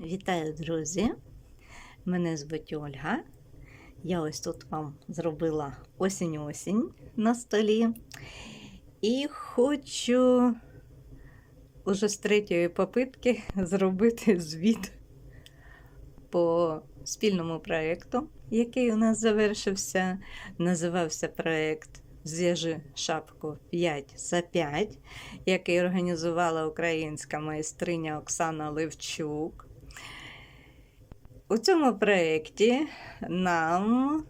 Вітаю, друзі! Мене звуть Ольга. Я ось тут вам зробила осінь-осінь на столі. І хочу уже з третьої попитки зробити звіт по спільному проєкту, який у нас завершився. Називався проєкт Зв'яжи шапку 5 за 5, який організувала українська майстриня Оксана Левчук. У цьому проєкті нам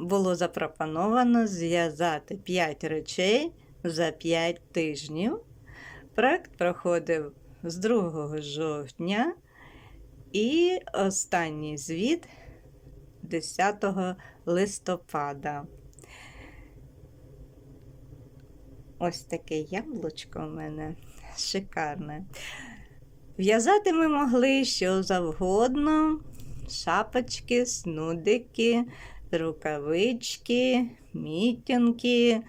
було запропоновано зв'язати 5 речей за 5 тижнів. Проєкт проходив з 2 жовтня і останній звіт 10 листопада. Ось таке яблучко у мене шикарне. В'язати ми могли що завгодно: шапочки, снудики, рукавички, мітінки,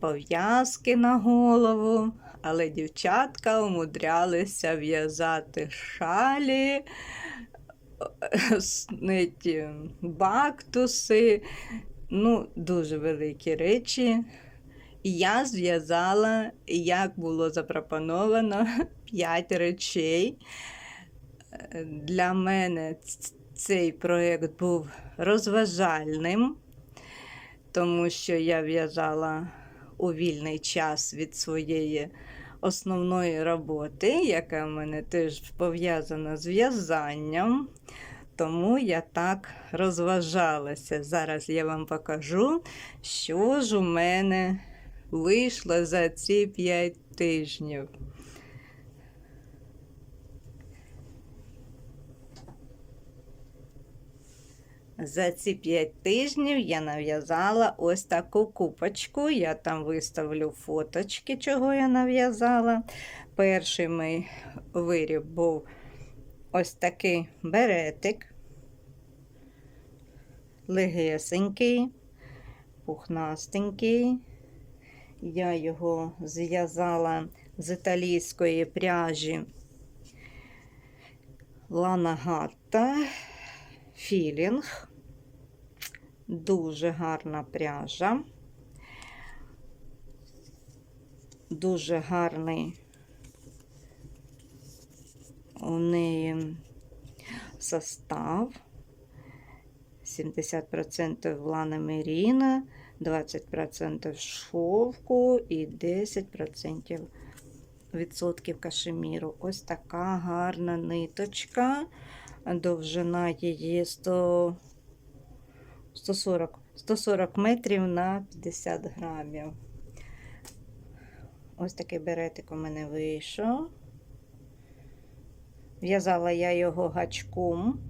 пов'язки на голову. Але дівчатка умудрялися в'язати шалі, бактуси, ну, дуже великі речі. Я зв'язала, як було запропоновано, 5 речей. Для мене цей проєкт був розважальним, тому що я в'язала у вільний час від своєї основної роботи, яка в мене теж пов'язана з в'язанням. Тому я так розважалася. Зараз я вам покажу, що ж у мене вийшло за ці 5 тижнів. За ці 5 тижнів я нав'язала ось таку купочку. Я там виставлю фоточки, чого я нав'язала. Перший мій виріб був ось такий беретик, легесенький, пухнастенький. Я його зв'язала з італійської пряжі Ланагатта філінг. Дуже гарна пряжа. Дуже гарний у неї состав. 70% лана меріна, 20% шовку і 10% відсотків кашеміру. Ось така гарна ниточка. Довжина її 100, 140, 140 метрів на 50 грамів. Ось такий беретик у мене вийшов. В'язала я його гачком.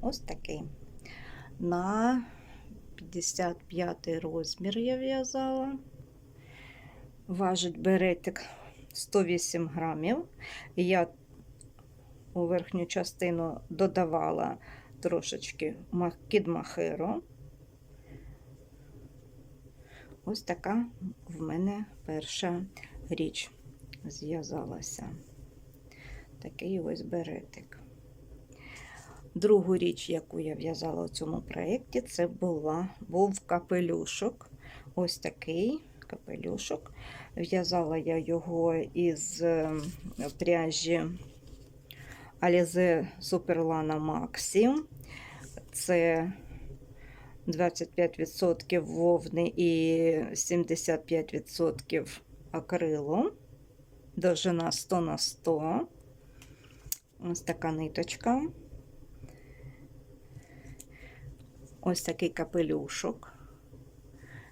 Ось такий. На 55 розмір я в'язала. Важить беретик 108 грамів. Я у верхню частину додавала трошечки кідмахеру. Ось така в мене перша річ зв'язалася. Такий ось беретик. Другу річ, яку я в'язала у цьому проєкті, це була, був капелюшок. Ось такий капелюшок. В'язала я його із пряжі Alize Superlana Maxi. Це 25% вовни і 75% акрилу. Довжина 100 на 100. Ось така ниточка. Ось такий капелюшок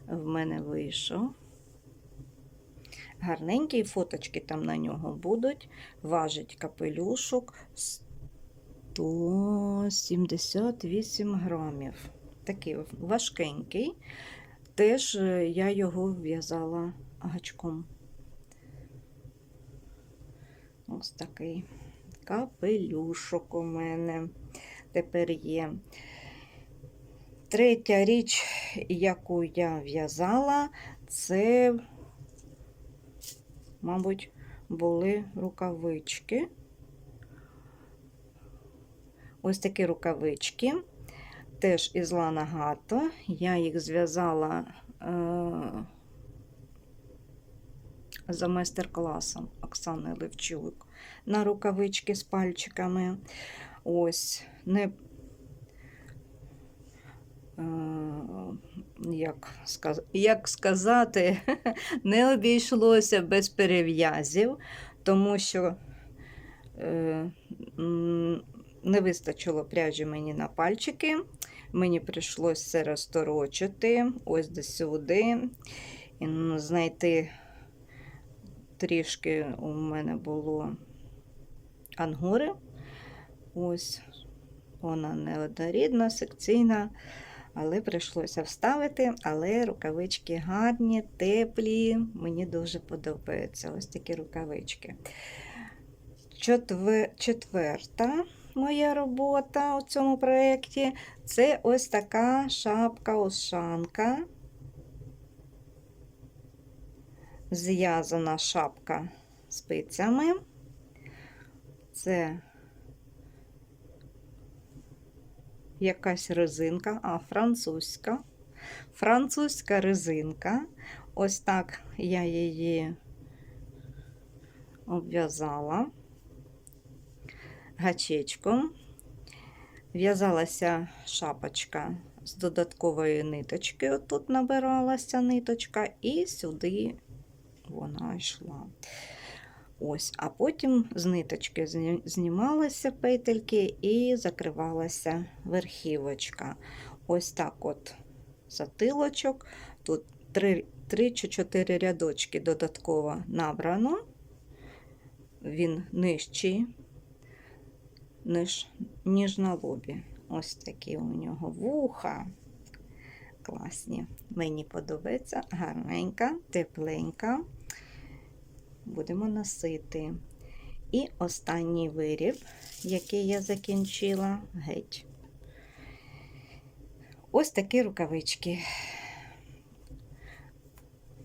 в мене вийшов. Гарненькі фоточки там на нього будуть. Важить капелюшок 178 грамів. Такий важкенький. Теж я його в'язала гачком. Ось такий капелюшок у мене тепер є. Третя річ, яку я в'язала, це, мабуть, були рукавички. Ось такі рукавички, теж із Лана Гато. Я їх зв'язала е- за майстер-класом Оксани Левчук на рукавички з пальчиками. Ось не як, сказ... як сказати, не обійшлося без перев'язів, тому що е, не вистачило пряжі мені на пальчики. Мені прийшлося це розторочити ось до сюди. І ну, знайти трішки у мене було ангури. Ось вона неоднорідна, секційна, але прийшлося вставити. Але рукавички гарні, теплі. Мені дуже подобаються ось такі рукавички. Четвер... Четверта моя робота у цьому проєкті це ось така шапка-ушанка. Зв'язана шапка спицями. Це якась резинка, а французька. Французька резинка. Ось так я її обв'язала гачечком. В'язалася шапочка з додаткової ниточки. Отут набиралася ниточка, і сюди вона йшла. Ось, а потім з ниточки знімалися петельки і закривалася верхівочка. Ось так от затилочок. Тут 3, 3 чи 4 рядочки додатково набрано. Він нижчий, ніж, ніж на лобі. Ось такі у нього вуха. Класні. Мені подобається гарненька, тепленька будемо носити. І останній виріб, який я закінчила, геть. Ось такі рукавички.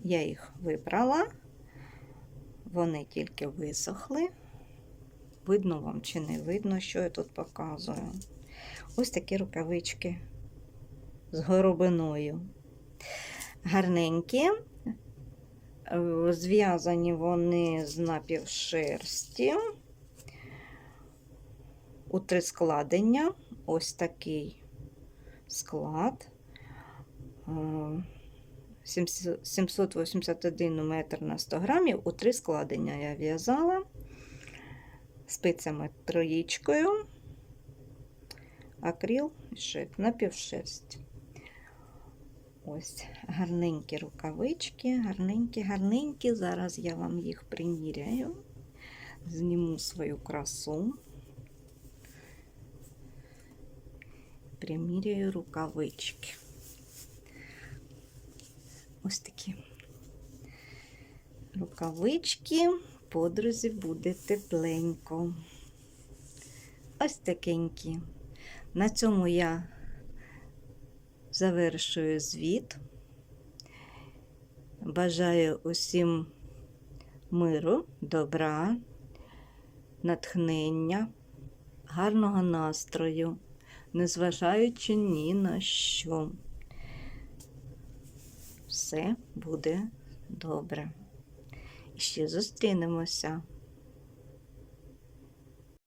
Я їх вибрала, вони тільки висохли. Видно вам чи не видно, що я тут показую. Ось такі рукавички з горобиною. Гарненькі. Е, Зв'язані вони з напівшерсті. У три складення. Ось такий склад. Е, 700 781 метр на 100 грамів. У три складення я в'язала спицями троїчкою, акрил і шит, напівшерсть. Ось гарненькі рукавички, гарненькі, гарненькі. Зараз я вам їх приміряю, зніму свою красу. Приміряю рукавички. Ось такі рукавички, подрузі буде тепленько. Ось такенькі. На цьому я завершую звіт. Бажаю усім миру, добра, натхнення, гарного настрою, незважаючи ні на що. Все буде добре. І ще зустрінемося.